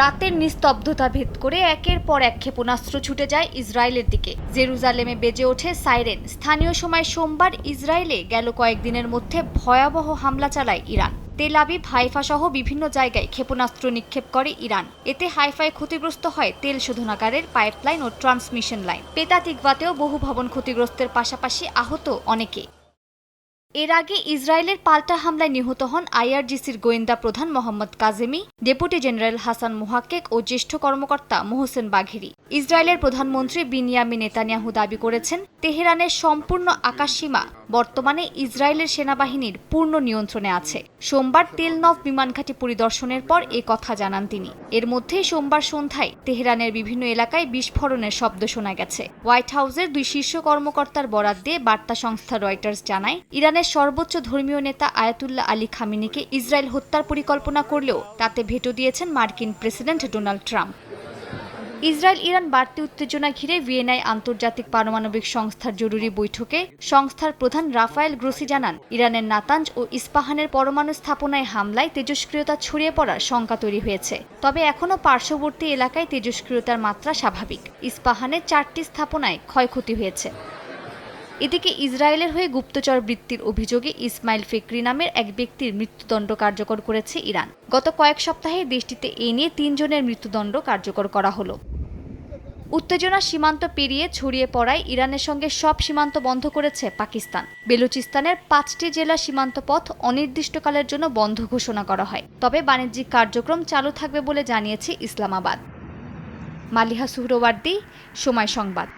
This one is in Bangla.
রাতের নিস্তব্ধতা ভেদ করে একের পর এক ক্ষেপণাস্ত্র ছুটে যায় ইসরায়েলের দিকে। জেরুজালেমে বেজে ওঠে সাইরেন। স্থানীয় সময় সোমবার ইসরায়েলে গেল কয়েকদিনের মধ্যে ভয়াবহ হামলা চালায় ইরান। তেল আবিব হাইফা সহ বিভিন্ন জায়গায় ক্ষেপণাস্ত্র নিক্ষেপ করে ইরান। এতে হাইফায় ক্ষতিগ্রস্ত হয় তেল শোধনাগারের পাইপলাইন ও ট্রান্সমিশন লাইন। পেতা তিকবাতেও বহু ভবন ক্ষতিগ্রস্তের পাশাপাশি আহত অনেকে। এর আগে ইসরায়েলের পাল্টা হামলায় নিহত হন আইআরজিসির গোয়েন্দা প্রধান Mohammad Kazemi, deputy general Hassan Mohaqeq ও জ্যেষ্ঠ কর্মকর্তা মোহসেন বাঘেরি। ইসরায়েলের প্রধানমন্ত্রী বিনিয়ামি নেতানিয়াহু দাবি করেছেন, তেহরানের সম্পূর্ণ আকাশসীমা বর্তমানে ইসরায়েলের সেনাবাহিনীর পূর্ণ নিয়ন্ত্রণে আছে। সোমবার তেলনভ বিমানঘাটি পরিদর্শনের পর এ কথা জানান তিনি। এর মধ্যে সোমবার সন্ধ্যায় তেহরানের বিভিন্ন এলাকায় বিস্ফোরণের শব্দ শোনা গেছে। হোয়াইট হাউসের দুই শীর্ষ কর্মকর্তার বরাত দিয়ে বার্তা সংস্থা রয়টার্স জানায়, ইরানের সর্বোচ্চ ধর্মীয় নেতা আয়াতুল্লাহ আলী খামিনিকে ইসরায়েল হত্যার পরিকল্পনা করলেও তাতে ভেটো দিয়েছেন মার্কিন president Donald Trump. Israel Iran বাড়তি উত্তেজনা ঘিরে ভিয়েনায় আন্তর্জাতিক পারমাণবিক সংস্থার জরুরি বৈঠকে সংস্থার প্রধান রাফায়েল গ্রোসি জানান, ইরানের নাতাঞ্জ ও ইস্পাহানের পরমাণু স্থাপনায় হামলায় তেজস্ক্রিয়তা ছড়িয়ে পড়ার শঙ্কা তৈরি হয়েছে। তবে এখনও পার্শ্ববর্তী এলাকায় তেজস্ক্রিয়তার মাত্রা স্বাভাবিক। ইস্পাহানের চারটি স্থাপনায় ক্ষয়ক্ষতি হয়েছে। এদিকে ইসরায়েলের হয়ে গুপ্তচর বৃত্তির অভিযোগে ইসমাইল ফেকরি নামের এক ব্যক্তির মৃত্যুদণ্ড কার্যকর করেছে ইরান। গত কয়েক সপ্তাহে দেশটিতে এ নিয়ে তিনজনের মৃত্যুদণ্ড কার্যকর করা হলো। উত্তেজনা সীমান্ত পেরিয়ে ছড়িয়ে পড়ায় ইরানের সঙ্গে সব সীমান্ত বন্ধ করেছে পাকিস্তান। বেলুচিস্তানের পাঁচটি জেলা সীমান্ত পথ অনির্দিষ্টকালের জন্য বন্ধ ঘোষণা করা হয়। তবে বাণিজ্যিক কার্যক্রম চালু থাকবে বলে জানিয়েছে ইসলামাবাদ। মালিহা সুহরওয়ার্দী, সময় সংবাদ।